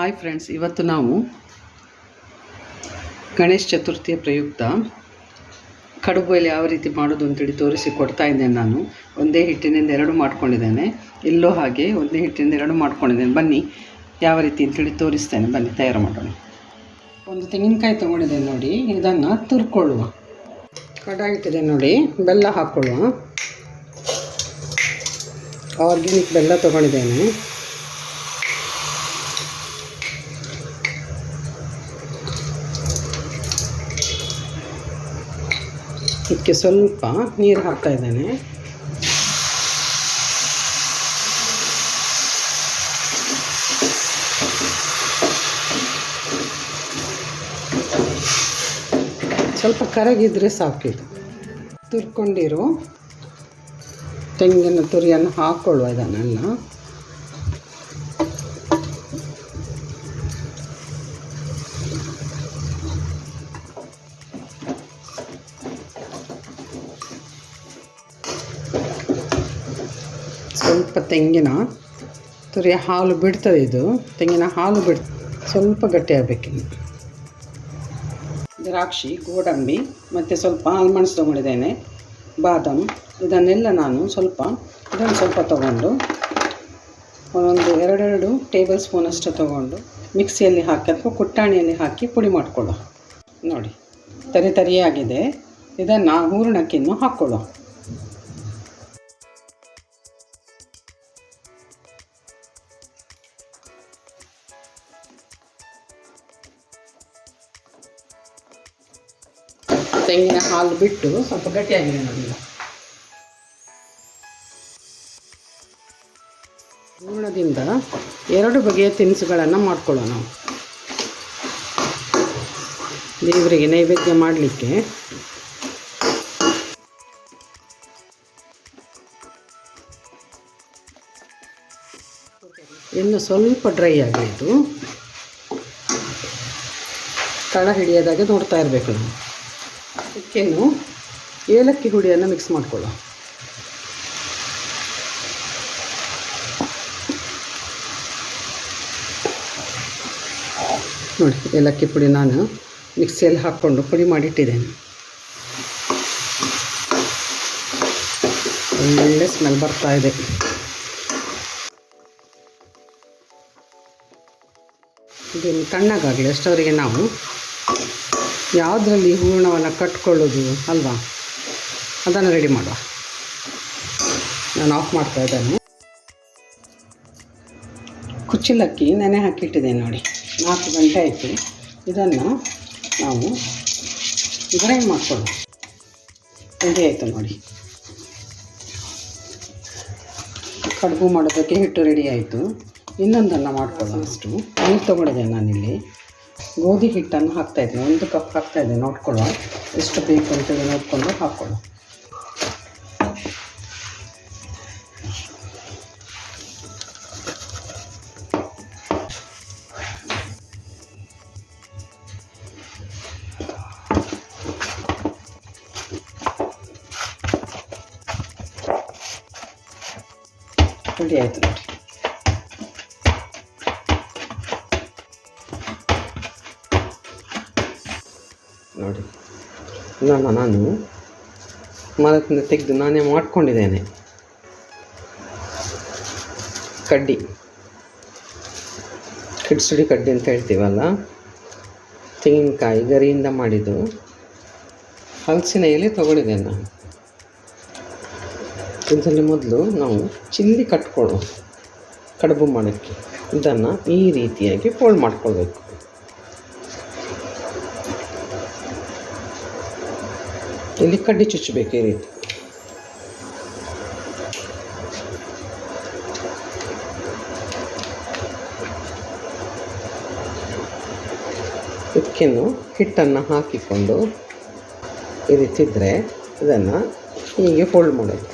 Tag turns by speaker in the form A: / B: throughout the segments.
A: Hi friends ಇವತ್ತು ನಾವು ಗಣೇಶ ಚತುರ್ಥಿಯ ಪ್ರಯುಕ್ತ ಕಡುಬಲ್ಲಿ ಯಾವ ರೀತಿ ಮಾಡೋದು ಅಂತೇಳಿ ತೋರಿಸಿ ಕೊಡ್ತಾ ಇದ್ದೇನೆ ನಾನು. ಒಂದೇ ಹಿಟ್ಟಿನಿಂದ ಎರಡು ಮಾಡ್ಕೊಂಡಿದ್ದೇನೆ. ಇಲ್ಲೋ ಹಾಗೆ ಒಂದೇ ಹಿಟ್ಟಿನಿಂದ ಎರಡು ಮಾಡ್ಕೊಂಡಿದ್ದೇನೆ. ಬನ್ನಿ, ಯಾವ ರೀತಿ ಅಂತೇಳಿ ತೋರಿಸ್ತೇನೆ. ಬನ್ನಿ, ತಯಾರು ಮಾಡೋಣ. ಒಂದು ತೆಂಗಿನಕಾಯಿ ತೊಗೊಂಡಿದ್ದೇನೆ ನೋಡಿ. ಇದನ್ನು ತುರ್ಕೊಳ್ಳುವ. ಕಡಾಯಿ ಇಟ್ಟಿದೆ ನೋಡಿ. ಬೆಲ್ಲ ಹಾಕ್ಕೊಳ್ಳುವ ಆರ್ಗ್ಯಾನಿಕ್ ಬೆಲ್ಲ ತೊಗೊಂಡಿದ್ದೇನೆ. ಇದಕ್ಕೆ ಸ್ವಲ್ಪ ನೀರು ಹಾಕ್ತಾ ಇದ್ದೇನೆ. ಸ್ವಲ್ಪ ಕರಗಿದ್ರೆ ಸಾಕಿದು ತುರ್ಕೊಂಡಿರೋ. ತೆಂಗಿನ ತುರಿಯನ್ನು ಹಾಕ್ಕೊಳ್ಳುವ ಇದನ್ನೆಲ್ಲ. ಸ್ವಲ್ಪ ತೆಂಗಿನ ತುರಿಯ ಹಾಲು ಬಿಡ್ತದೆ ಇದು. ತೆಂಗಿನ ಹಾಲು ಬಿಡ್, ಸ್ವಲ್ಪ ಗಟ್ಟಿ ದ್ರಾಕ್ಷಿ, ಗೋಡಂಬಿ, ಮತ್ತು ಸ್ವಲ್ಪ ಆಲ್ಮಂಡ್ಸ್ ತೊಗೊಂಡಿದ್ದೇನೆ. ಬಾದಾಮ್, ಇದನ್ನೆಲ್ಲ ನಾನು ಸ್ವಲ್ಪ, ಇದನ್ನು ಸ್ವಲ್ಪ ತೊಗೊಂಡು ಒಂದು ಎರಡೆರಡು ಟೇಬಲ್ ಸ್ಪೂನಷ್ಟು ತೊಗೊಂಡು ಮಿಕ್ಸಿಯಲ್ಲಿ ಹಾಕಿ ಅಥವಾ ಕುಟ್ಟಾಣಿಯಲ್ಲಿ ಹಾಕಿ ಪುಡಿ ಮಾಡಿಕೊಳ್ಳೋ ನೋಡಿ, ತರಿ ತರಿಯಾಗಿದೆ. ಇದನ್ನು ಹೂರಣಕ್ಕಿನ್ನೂ ಹಾಕ್ಕೊಳ್ಳೋ ತೆಂಗಿನ ಹಾಲು ಬಿಟ್ಟು ಸ್ವಲ್ಪ ಗಟ್ಟಿಯಾಗಿದೆ ನೋಡಿ ಹೂರ್ಣದಿಂದ ಎರಡು ಬಗೆಯ ತಿನಿಸುಗಳನ್ನು ಮಾಡ್ಕೊಳ್ಳೋಣ. ದೇವರಿಗೆ ನೈವೇದ್ಯ ಮಾಡಲಿಕ್ಕೆ. ಇನ್ನು ಸ್ವಲ್ಪ ಡ್ರೈ ಆಗಿದ್ದು ತಳ ಹಿಡಿಯೋದಾಗೆ ನೋಡ್ತಾ ಇರಬೇಕು ನಾವು. ಇದಕ್ಕೇನು ಏಲಕ್ಕಿ ಹುಡಿಯನ್ನು ಮಿಕ್ಸ್ ಮಾಡ್ಕೊಳ್ಳೋ ನೋಡಿ, ಏಲಕ್ಕಿ ಪುಡಿ ನಾನು ಮಿಕ್ಸಿಯಲ್ಲಿ ಹಾಕ್ಕೊಂಡು ಪುಡಿ ಮಾಡಿಟ್ಟಿದ್ದೇನೆ. ಒಳ್ಳೆ ಸ್ಮೆಲ್ ಬರ್ತಾ ಇದೆ. ಇದನ್ನು ತಣ್ಣಗಾಗಲಿ, ಅಷ್ಟವರೆಗೆ ನಾವು ಯಾವುದರಲ್ಲಿ ಹೂರಣವನ್ನು ಕಟ್ಕೊಳ್ಳೋದು ಅಲ್ವಾ? ಅದನ್ನು ರೆಡಿ ಮಾಡುವ. ನಾನು ಆಫ್ ಮಾಡ್ತಾ ಇದ್ದೇನೆ. ಕುಚ್ಚಲಕ್ಕಿ ನೆನೆ ಹಾಕಿಟ್ಟಿದ್ದೇನೆ ನೋಡಿ. ನಾಲ್ಕು ಗಂಟೆ ಆಯಿತು. ಇದನ್ನು ನಾವು ಗ್ರೈಂಡ್ ಮಾಡ್ಕೊಳ್ಳೋಣ. ರೆಡಿ ಆಯಿತು ನೋಡಿ. ಕಡುಬು ಮಾಡೋದಕ್ಕೆ ಹಿಟ್ಟು ರೆಡಿ ಆಯಿತು. ಇನ್ನೊಂದನ್ನು ಮಾಡ್ಕೊಳ್ಳೋಣ ಅಷ್ಟು ನೀರು ತೊಗೊಂಡಿದ್ದೇನೆ ನಾನಿಲ್ಲಿ. ಗೋಧಿ ಹಿಟ್ಟನ್ನು ಹಾಕ್ತಾಯಿದ್ದೀನಿ ಒಂದು ಕಪ್ ಹಾಕ್ತಾ ಇದ್ದೀನಿ. ನೋಡ್ಕೊಳ್ಳೋಣ. ಎಷ್ಟು ಬೇಕು ಅಂತೇಳಿ ನೋಡಿಕೊಂಡು ಹಾಕ್ಕೊಳ್ಳೋ ನೋಡಿ. ನನ್ನ ನಾನು. ಮರದಿಂದ ತೆಗೆದು ನಾನೇ ಮಾಡಿಕೊಂಡಿದ್ದೇನೆ. ಕಡ್ಡಿ. ಕಿಡ್ಸುಡಿ ಕಡ್ಡಿ ಅಂತ ಹೇಳ್ತೀವಲ್ಲ? ತೆಂಗಿನಕಾಯಿ ಗರಿಯಿಂದ ಮಾಡಿದ್ದು. ಹಲಸಿನ ಎಲೆ ತೊಗೊಂಡಿದ್ದೇನೆ ನಾನು. ಇದರಲ್ಲಿ ಮೊದಲು ನಾವು ಚಿಲ್ಲಿ ಕಟ್ಕೊಳ್ಳೋ ಕಡುಬು ಮಾಡೋಕ್ಕೆ. ಇದನ್ನು ಈ ರೀತಿಯಾಗಿ ಫೋಲ್ಡ್ ಮಾಡ್ಕೊಳ್ಬೇಕು. ಇಲ್ಲಿ ಕಡ್ಡಿ ಚುಚ್ಚಬೇಕು ಈ ರೀತಿ. ಇದಕ್ಕೇನು ಹಿಟ್ಟನ್ನು ಹಾಕಿಕೊಂಡು ಈ ರೀತಿ ಇದ್ದರೆ ಇದನ್ನು ಹೀಗೆ ಫೋಲ್ಡ್ ಮಾಡೋದು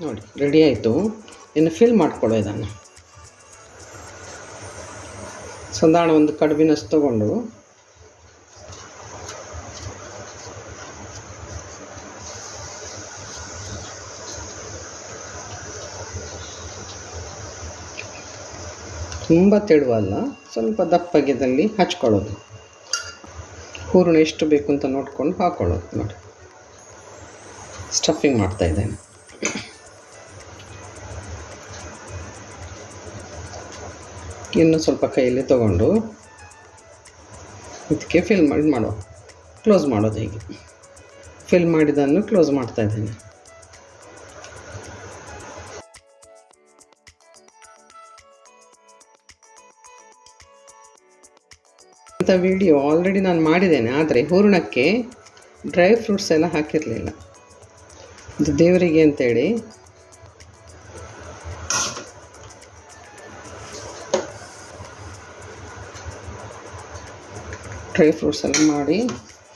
A: ನೋಡಿ ರೆಡಿ ಆಯಿತು. ಇನ್ನು ಫಿಲ್ ಮಾಡಿಕೊಳ್ಳೋ ಇದನ್ನು. ಸಂದಾಣ ಒಂದು ಕಡುಬಿನಷ್ಟು ತಗೊಂಡು. ತುಂಬ ತೆಳುವಲ್ಲ ಸ್ವಲ್ಪ ದಪ್ಪಗೆದಲ್ಲಿ ಹಚ್ಕೊಳ್ಳೋದು. ಹೂರಣ ಎಷ್ಟು ಬೇಕು ಅಂತ ನೋಡ್ಕೊಂಡು ಹಾಕ್ಕೊಳ್ಳೋದು ನೋಡಿ. ಸ್ಟಫಿಂಗ್ ಮಾಡ್ತಾ ಇದ್ದೇನೆ ಇನ್ನು ಸ್ವಲ್ಪ ಕೈಯಲ್ಲಿ ತಗೊಂಡು ಇದಕ್ಕೆ ಫಿಲ್ ಮಾಡಿ ಮಾಡೋ ಕ್ಲೋಸ್ ಮಾಡೋದು ಹೀಗೆ. ಫಿಲ್ ಮಾಡಿದ್ದನ್ನು ಕ್ಲೋಸ್ ಮಾಡ್ತಾ ಇದ್ದೀನಿ. ಇಂಥ ವಿಡಿಯೋ ಆಲ್ರೆಡಿ ನಾನು ಮಾಡಿದ್ದೇನೆ, ಆದರೆ ಹೂರ್ಣಕ್ಕೆ ಡ್ರೈ ಫ್ರೂಟ್ಸ್ ಎಲ್ಲ ಹಾಕಿರಲಿಲ್ಲ. ಇದು ದೇವರಿಗೆ ಅಂತೇಳಿ ಡ್ರೈ ಫ್ರೂಟ್ಸ್ ಎಲ್ಲ ಮಾಡಿ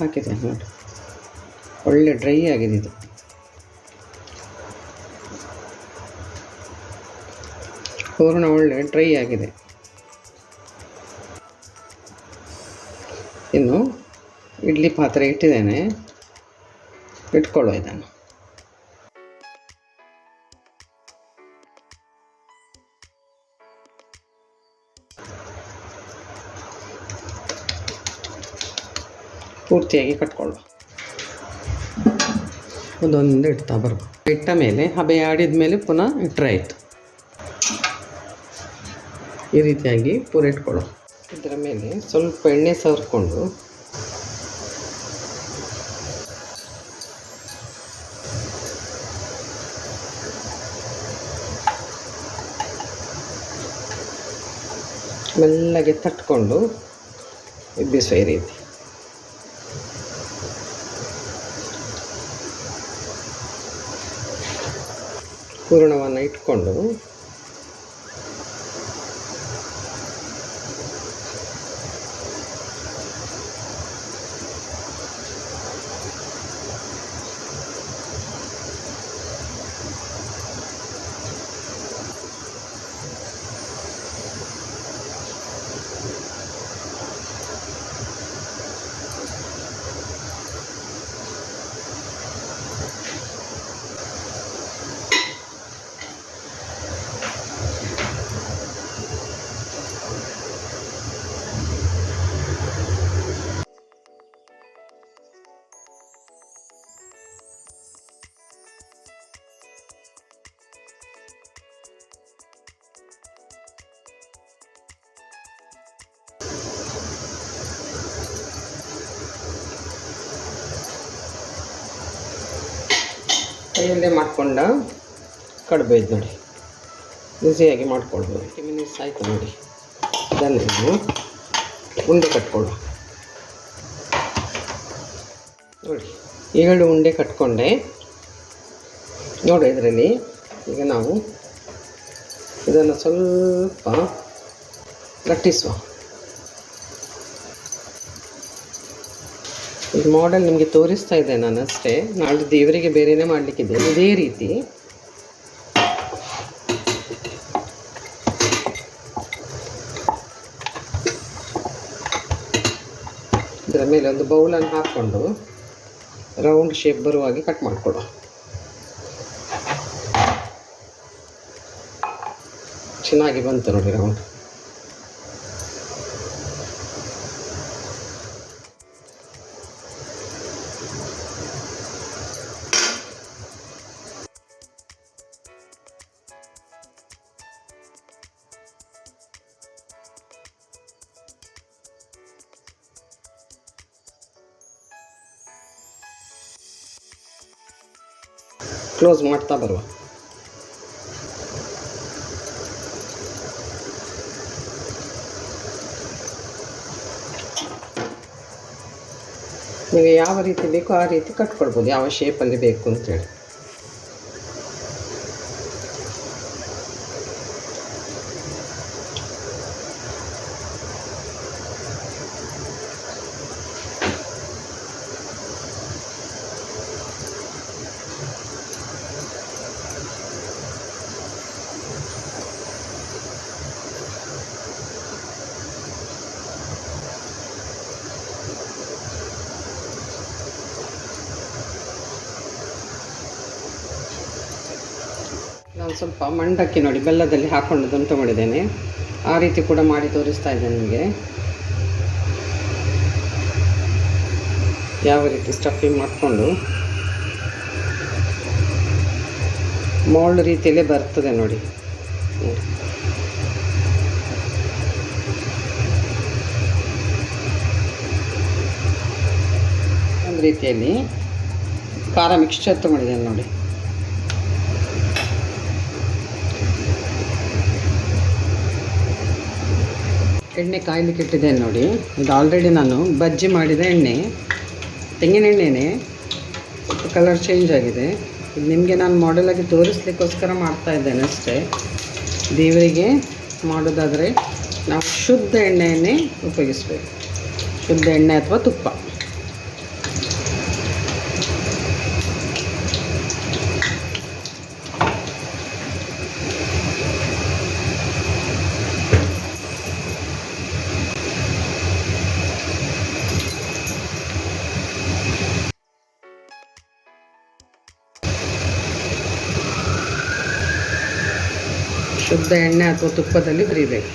A: ಹಾಕಿದೆ ನೋಡಿ ಒಳ್ಳೆ ಡ್ರೈ ಆಗಿದೆ ಇದು. ಪೂರ್ಣ ಒಳ್ಳೆ ಡ್ರೈ ಆಗಿದೆ. ಇನ್ನು ಇಡ್ಲಿ ಪಾತ್ರೆ ಇಟ್ಟಿದ್ದೇನೆ. ಇಟ್ಕೊಳ್ಳೋ ಇದನ್ನು ಪೂರ್ತಿಯಾಗಿ ಕಟ್ಕೊಳ್ಳುವ ಒಂದೊಂದು ಇಡ್ತಾ ಬರ್ಬೋದು ಇಟ್ಟ ಮೇಲೆ ಹಬೆ ಆಡಿದ ಮೇಲೆ ಪುನಃ ಇಟ್ಟರೆ ಆಯಿತು. ಈ ರೀತಿಯಾಗಿ ಪೂರ ಇಟ್ಕೊಳ್ಳೋ ಇದರ ಮೇಲೆ ಸ್ವಲ್ಪ ಎಣ್ಣೆ ಸವರ್ಕೊಂಡು ಮೆಲ್ಲಗೆ ತಟ್ಕೊಂಡು ಎಬ್ಬಿಸುವ ಈ ರೀತಿ. ಹೂರಣವನ್ನು ಇಟ್ಕೊಂಡು ಕೈಯಲ್ಲೇ ಮಾಡ್ಕೊಂಡ ಕಡಿಮೆ ಇದು ನೋಡಿ. ಈಸಿಯಾಗಿ ಮಾಡ್ಕೊಳ್ಬೋದು. ಫಿಫ್ಟಿ ಮಿನಿಟ್ಸ್ ಆಯಿತು ನೋಡಿ. ಇದನ್ನು ನೀವು ಉಂಡೆ ಕಟ್ಕೊಳ್ಳುವ ನೋಡಿ ಏಳು ಉಂಡೆ ಕಟ್ಕೊಂಡೆ. ನೋಡಿ ಇದರಲ್ಲಿ. ಈಗ ನಾವು ಇದನ್ನು ಸ್ವಲ್ಪ ಲಟ್ಟಿಸುವ. ಈ ಮಾಡೆಲ್ ನಿಮಗೆ ತೋರಿಸ್ತಾ ಇದ್ದೆ ನಾನು ಅಷ್ಟೇ. ನಾಳೆ ದೇವರಿಗೆ ಬೇರೆನೇ ಮಾಡಲಿಕ್ಕಿದೆ. ಇದೇ ರೀತಿ. ಇದರ ಮೇಲೆ ಒಂದು ಬೌಲನ್ನು ಹಾಕ್ಕೊಂಡು ರೌಂಡ್ ಶೇಪ್ ಬರುವಾಗೆ ಕಟ್ ಮಾಡಿಕೊಡು ಚೆನ್ನಾಗಿ ಬಂತು ನೋಡಿ ರೌಂಡ್ ಕ್ಲೋಸ್ ಮಾಡ್ತಾ ಬರುವ. ನೀವು ಯಾವ ರೀತಿ ಬೇಕೋ ಆ ರೀತಿ ಕಟ್ಕೊಳ್ಬೋದು ಯಾವ ಶೇಪಲ್ಲಿ ಬೇಕು ಅಂತೇಳಿ. ಸ್ವಲ್ಪ ಮಂಡಕ್ಕಿ ನೋಡಿ, ಬೆಲ್ಲದಲ್ಲಿ ಹಾಕೊಂಡದನ್ನು ತೊಗೊಂಡಿದ್ದೇನೆ. ಆ ರೀತಿ ಕೂಡ ಮಾಡಿ ತೋರಿಸ್ತಾ ಇದ್ದೇನೆ ನಿಮಗೆ. ಯಾವ ರೀತಿ ಸ್ಟಫಿಂಗ್ ಮಾಡಿಕೊಂಡು. ಮೋಲ್ಡ್ ರೀತಿಯಲ್ಲೇ ಬರ್ತದೆ ನೋಡಿ. ಒಂದು ರೀತಿಯಲ್ಲಿ, ಖಾರ ಮಿಕ್ಸ್ಚರ್ ತೊಗೊಂಡಿದ್ದೇನೆ ನೋಡಿ. ಎಣ್ಣೆ ಕಾಯ್ಲಿಕ್ಕೆ ಇಟ್ಟಿದ್ದೇನೆ ನೋಡಿ. ಇದು ಆಲ್ರೆಡಿ ನಾನು ಬಜ್ಜಿ ಮಾಡಿದ ಎಣ್ಣೆ, ತೆಂಗಿನ ಎಣ್ಣೆನೇ. ಕಲರ್ ಚೇಂಜ್ ಆಗಿದೆ. ನಿಮಗೆ ನಾನು ಮಾಡೆಲಾಗಿ ತೋರಿಸ್ಲಿಕ್ಕೋಸ್ಕರ ಮಾಡ್ತಾ ಇದ್ದೇನೆ ಅಷ್ಟೇ. ದೇವರಿಗೆ ಮಾಡೋದಾದರೆ ನಾವು ಶುದ್ಧ ಎಣ್ಣೆಯನ್ನೇ ಉಪಯೋಗಿಸ್ಬೇಕು. ಶುದ್ಧ ಎಣ್ಣೆ ಅಥವಾ ತುಪ್ಪ. ಶುದ್ಧ ಎಣ್ಣೆ ಅಥವಾ ತುಪ್ಪದಲ್ಲಿ ಹುರಿಬೇಕು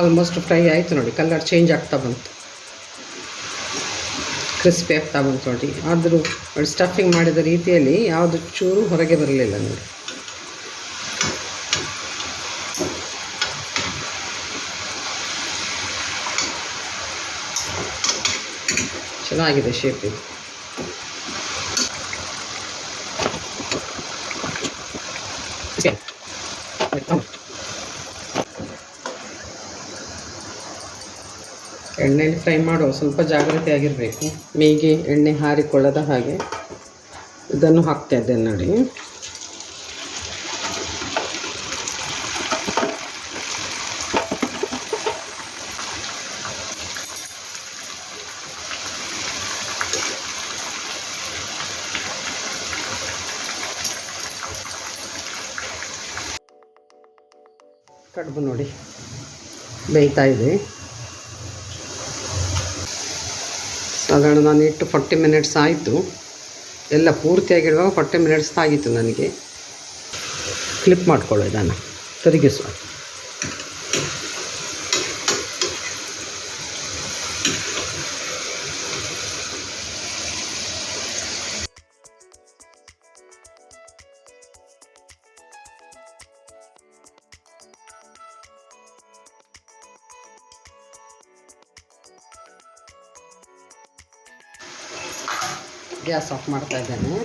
A: ಆಲ್ಮೋಸ್ಟ್ ಫ್ರೈ ಆಯಿತು ನೋಡಿ, ಕಲರ್ ಚೇಂಜ್ ಆಗ್ತಾ ಬಂತು. ಕ್ರಿಸ್ಪಿ ಆಗ್ತಾ ಬಂತು ನೋಡಿ. ಆದರೂ ಸ್ಟಫಿಂಗ್ ಮಾಡಿದ ರೀತಿಯಲ್ಲಿ ಯಾವುದು ಚೂರು ಹೊರಗೆ ಬರಲಿಲ್ಲ ನೋಡಿ. ಚೆನ್ನಾಗಿದೆ ಶೇಪ್. ಇದು ಎಣ್ಣೆಯಲ್ಲಿ ಫ್ರೈ ಮಾಡುವ ಸ್ವಲ್ಪ ಜಾಗ್ರತೆ ಆಗಿರಬೇಕು. ಮೇಗೆ ಎಣ್ಣೆ ಹಾರಿಕೊಳ್ಳದ ಹಾಗೆ ಇದನ್ನು ಹಾಕ್ತಾ ಇದ್ದೇನೆ ನೋಡಿ. ಕಡುಬು ನೋಡಿ. ಬೇಯ್ತಾ ಇದೆ. ಸಾಧಾರಣ ನಾನು ಇಟ್ಟು ಫಾರ್ಟಿ ಮಿನಿಟ್ಸ್ ಆಯಿತು. ಎಲ್ಲ ಪೂರ್ತಿಯಾಗಿರುವಾಗ ಫಾರ್ಟಿ ಮಿನಿಟ್ಸ್ ಆಗಿತ್ತು ನನಗೆ. ಕ್ಲಿಪ್ ಮಾಡ್ಕೊಳ್ಳೋ ಇದನ್ನು. ತಿರುಗಿಸುವ. ಗ್ಯಾಸ್ ಆಫ್ ಮಾಡ್ತಾ ಇದ್ದೇನೆ.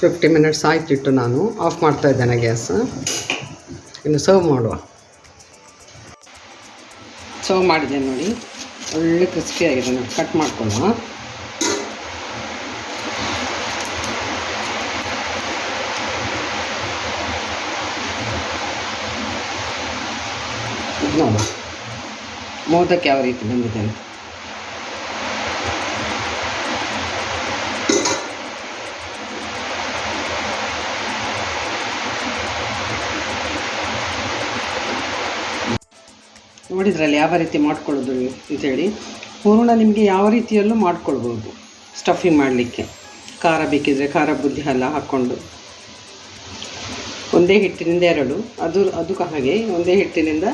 A: ಫಿಫ್ಟಿ ಮಿನಿಟ್ಸ್ ಆಯ್ತಿಟ್ಟು ನಾನು. ಆಫ್ ಮಾಡ್ತಾ ಇದ್ದೇನೆ ಗ್ಯಾಸ್. ಇನ್ನು ಸರ್ವ್ ಮಾಡುವ. ಸರ್ವ್ ಮಾಡಿದ್ದೇನೆ ನೋಡಿ. ಒಳ್ಳೆ ಕ್ರಿಸ್ಪಿ ಆಗಿದೆ. ಕಟ್ ಮಾಡ್ಕೊಳ್ಳುವ ಇದು ನೋಡುವ ಮೋದಕ್ಕೆ ಯಾವ ರೀತಿ ಬಂದಿದೆ? ಅಂತ ನೋಡಿದ್ರಲ್ಲಿ ಯಾವ ರೀತಿ ಮಾಡ್ಕೊಳ್ಳೋದು ಅಂತೇಳಿ. ಹೂರಣ ನಿಮಗೆ ಯಾವ ರೀತಿಯಲ್ಲೂ ಮಾಡ್ಕೊಳ್ಬೋದು ಸ್ಟಫಿಂಗ್ ಮಾಡಲಿಕ್ಕೆ. ಖಾರ ಬೇಕಿದ್ರೆ ಖಾರ ಬುದ್ಧಿ ಹಲ್ಲ ಹಾಕ್ಕೊಂಡು. ಒಂದೇ ಹಿಟ್ಟಿನಿಂದ ಎರಡು. ಅದು ಅದು ಹಾಗೆ ಒಂದೇ ಹಿಟ್ಟಿನಿಂದ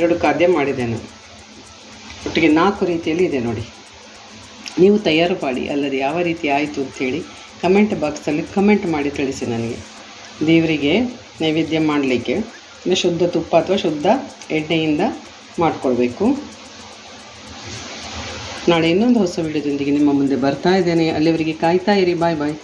A: ಎರಡು ಖಾದ್ಯ ಮಾಡಿದೆ ನಾನು. ಒಟ್ಟಿಗೆ ನಾಲ್ಕು ರೀತಿಯಲ್ಲಿ ಇದೆ ನೋಡಿ. ನೀವು ತಯಾರು ಮಾಡಿ, ಅಲ್ಲದೆ ಯಾವ ರೀತಿ ಆಯಿತು ಅಂಥೇಳಿ ಕಮೆಂಟ್ ಬಾಕ್ಸಲ್ಲಿ ಕಮೆಂಟ್ ಮಾಡಿ ತಿಳಿಸಿ ನನಗೆ. ದೇವರಿಗೆ ನೈವೇದ್ಯ ಮಾಡಲಿಕ್ಕೆ ಶುದ್ಧ ತುಪ್ಪ ಅಥವಾ ಶುದ್ಧ ಎಣ್ಣೆಯಿಂದ ಮಾಡಿಕೊಳ್ಬೇಕು. ನಾಳೆ ಇನ್ನೊಂದು ಹೊಸ ವಿಡಿಯೋದೊಂದಿಗೆ ನಿಮ್ಮ ಮುಂದೆ ಬರ್ತಾ ಇದ್ದೇನೆ. ಅಲ್ಲಿವರೆಗೆ ಕಾಯ್ತಾ ಇರಿ. ಬಾಯ್ ಬಾಯ್